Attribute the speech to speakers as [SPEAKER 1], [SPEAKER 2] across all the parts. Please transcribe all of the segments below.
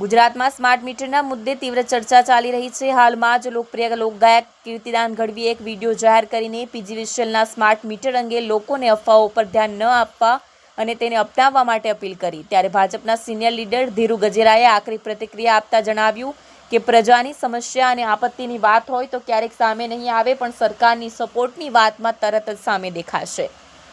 [SPEAKER 1] ગુજરાતમાં સ્માર્ટ મીટરના મુદ્દે તીવ્ર ચર્ચા ચાલી રહી છે. હાલમાં જ લોકપ્રિય લોકગાયક કીર્તિદાન ગઢવીએ એક વીડિયો જાહેર કરીને પીજીવીસીએલના સ્માર્ટ મીટર અંગે લોકોને અફવાઓ પર ધ્યાન ન આપવા અને તેને અપનાવવા માટે અપીલ કરી. ત્યારે ભાજપના સિનિયર લીડર ધીરુ ગજેરાએ આકરી પ્રતિક્રિયા આપતા જણાવ્યું કે પ્રજાની સમસ્યા અને આપત્તિની વાત હોય તો ક્યારેક સામે નહીં આવે, પણ સરકારની સપોર્ટની વાતમાં તરત જ સામે દેખાશે.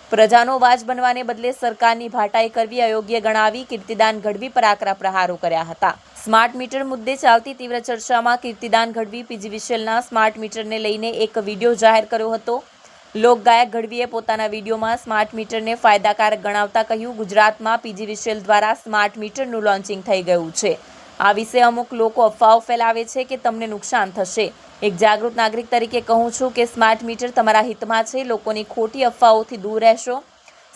[SPEAKER 1] પ્રજાનો વાજ બનવાને બદલે સરકારની ભાટાઈ કરવી અયોગ્ય ગણાવી કીર્તિદાન ગઢવી પર આકરા પ્રહારો કર્યા હતા. સ્માર્ટ મીટર મુદ્દે ચાલતી તીવ્ર ચર્ચામાં કીર્તિદાન ગઢવી પીજીવીસીએલના સ્માર્ટ મીટરને લઈને એક વીડિયો જાહેર કર્યો હતો. લોકગાયક ગઢવીએ પોતાના વિડીયોમાં સ્માર્ટ મીટરને ફાયદાકારક ગણાવતા કહ્યું, ગુજરાતમાં પીજીવીસીએલ દ્વારા સ્માર્ટ મીટરનું લોન્ચિંગ થઈ ગયું છે. આ વિશે અમુક લોકો અફવાઓ ફેલાવે છે કે તમને નુકસાન થશે. એક જાગૃત નાગરિક તરીકે કહું છું કે સ્માર્ટ મીટર તમારા હિતમાં છે, લોકોની ખોટી અફવાઓથી દૂર રહેશો.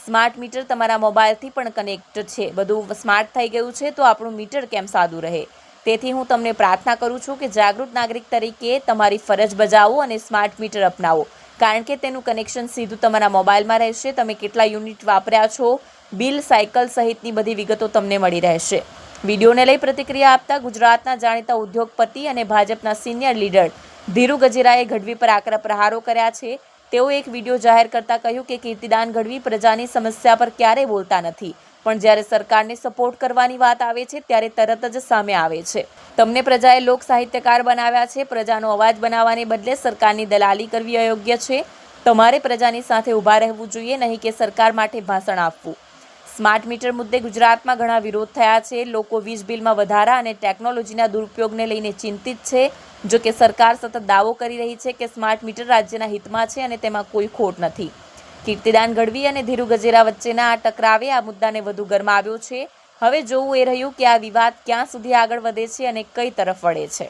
[SPEAKER 1] સ્માર્ટ મીટર તમારા મોબાઈલથી પણ કનેક્ટ છે. બધું સ્માર્ટ થઈ ગયું છે તો આપણું મીટર કેમ સાદું રહે? તેથી હું તમને પ્રાર્થના કરું છું કે જાગૃત નાગરિક તરીકે તમારી ફરજ બજાવો અને સ્માર્ટ મીટર અપનાવો. કારણ કે તેનું કનેક્શન સીધું તમારા મોબાઈલમાં રહેશે. તમે કેટલા યુનિટ વાપર્યા છો, બિલ, સાયકલ સહિતની બધી વિગતો તમને મળી રહેશે. વિડીયોને લઈ પ્રતિક્રિયા આપતા ગુજરાતના જાણીતા ઉદ્યોગપતિ અને ભાજપના સિનિયર લીડર ધીરુ ગજેરાએ ગઢવી પર આકરા પ્રહારો કર્યા છે. તેઓ એક વીડિયો જાહેર કરતા કહ્યું કે કીર્તિદાન ગઢવી પ્રજાની સમસ્યા પર ક્યારેય બોલતા નથી. પણ જ્યારે સરકારને સપોર્ટ કરવાની વાત આવે છે, ત્યારે તરત જ સામે આવે છે. તમને પ્રજાએ લોક સાહિત્યકાર બનાવ્યા છે. પ્રજાનો અવાજ બનાવવાને બદલે સરકારની દલાલી કરવી અયોગ્ય છે. તમારે પ્રજાની સાથે ઊભા રહેવું જોઈએ, નહીં કે સરકાર માટે ભાષણ આપવું. સ્માર્ટ મીટર મુદ્દે ગુજરાતમાં ઘણા વિરોધ થયા છે. લોકો વીજ બિલમાં વધારા અને ટેકનોલોજીના દુરુપયોગને લઈને ચિંતિત છે. જો કે સરકાર સતત દાવો કરી રહી છે કે સ્માર્ટ મીટર રાજ્યના હિતમાં છે અને તેમાં કોઈ ખોટ નથી. કીર્તિદાન ગઢવી અને ધીરુ ગજેરા વચ્ચેના આ ટકરાવે આ મુદ્દાને વધુ ગરમાવ્યો છે. હવે જોવું એ રહ્યું કે આ વિવાદ ક્યાં સુધી આગળ વધે છે અને કઈ તરફ વળે છે.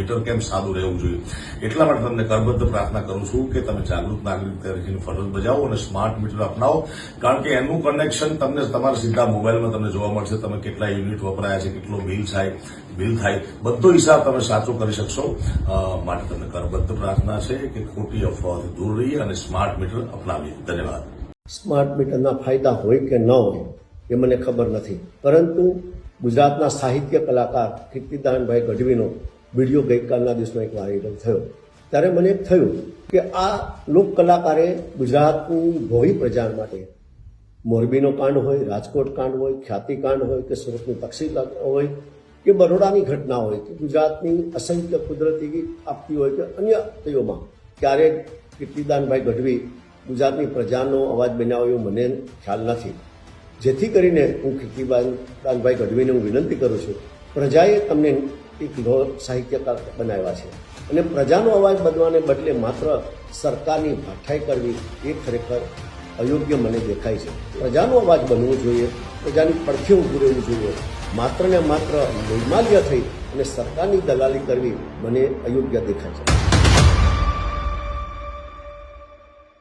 [SPEAKER 2] મીટર કેમ સાદું રહેવું જોઈએ? એટલા માટે તમને કરબદ્ધ પ્રાર્થના કરું છું કે તમે જાગૃત નાગરિક તરીકેની ફરજ બજાવો અને સ્માર્ટ મીટર અપનાવો. કારણ કે એનું કનેક્શન તમને તમારા સીધા મોબાઈલમાં તમને જોવા મળશે. તમે કેટલા યુનિટ વપરાયા છે, કેટલો બિલ થાય બિલ થાય, બધો હિસાબ તમે સાચો કરી શકશો. માટે તમને કરબદ્ધ પ્રાર્થના છે કે ખોટી અફવાઓથી દૂર રહીએ અને સ્માર્ટ મીટર અપનાવીએ. ધન્યવાદ.
[SPEAKER 3] સ્માર્ટ મીટરના ફાયદા હોય કે ન હોય એ મને ખબર નથી. પરંતુ ગુજરાતના સાહિત્ય કલાકાર કીર્તિદાનભાઈ ગઢવીનો વીડિયો ગઈકાલના દિવસમાં એક વાયરલ થયો. ત્યારે મને થયું કે આ લોક કલાકારે ગુજરાતની ભોઈ પ્રજા માટે મોરબીનો કાંડ હોય, રાજકોટ કાંડ હોય, ખ્યાતિ કાંડ હોય કે સુરતની તકસીલ હોય કે બરોડાની ઘટના હોય કે ગુજરાતની અસંખ્ય કુદરતી આપતી હોય કે અન્ય તેઓમાં ક્યારેક કીર્તિદાનભાઈ ગઢવી ગુજરાતની પ્રજાનો અવાજ બનાવ્યો મને ખ્યાલ નથી. જેથી કરીને હું કીર્તિદાનભાઈ ગઢવીને હું વિનંતી કરું છું, પ્રજાએ તમને એક લો સાહિત્યકાર બનાવ્યા છે. અને પ્રજાનો અવાજ બનવાને બદલે માત્ર સરકારની ભાઠાઈ કરવી એ ખરેખર અયોગ્ય મને દેખાય છે. પ્રજાનો અવાજ બનવો જોઈએ, પ્રજાની પડખે ઊભું રહેવું જોઈએ માત્ર ને માત્ર નિર્માલ્ય થઈ અને સરકારની દલાલી કરવી મને અયોગ્ય દેખાય છે.